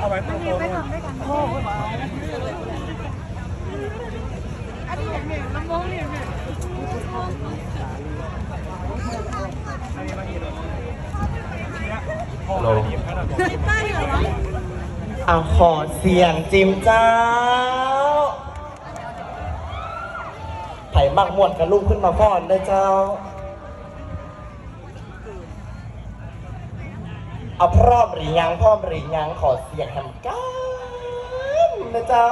เอาไว้ตรงๆพ่อ โลเอาขอเสียงจิมเจ้า ไผ่มักม่วนกับลูกขึ้นมาก่อนเลยเจ้า เอาพร้อมหรือยังพร้อมหรือยังขอเสียงทำกันนะเจ้า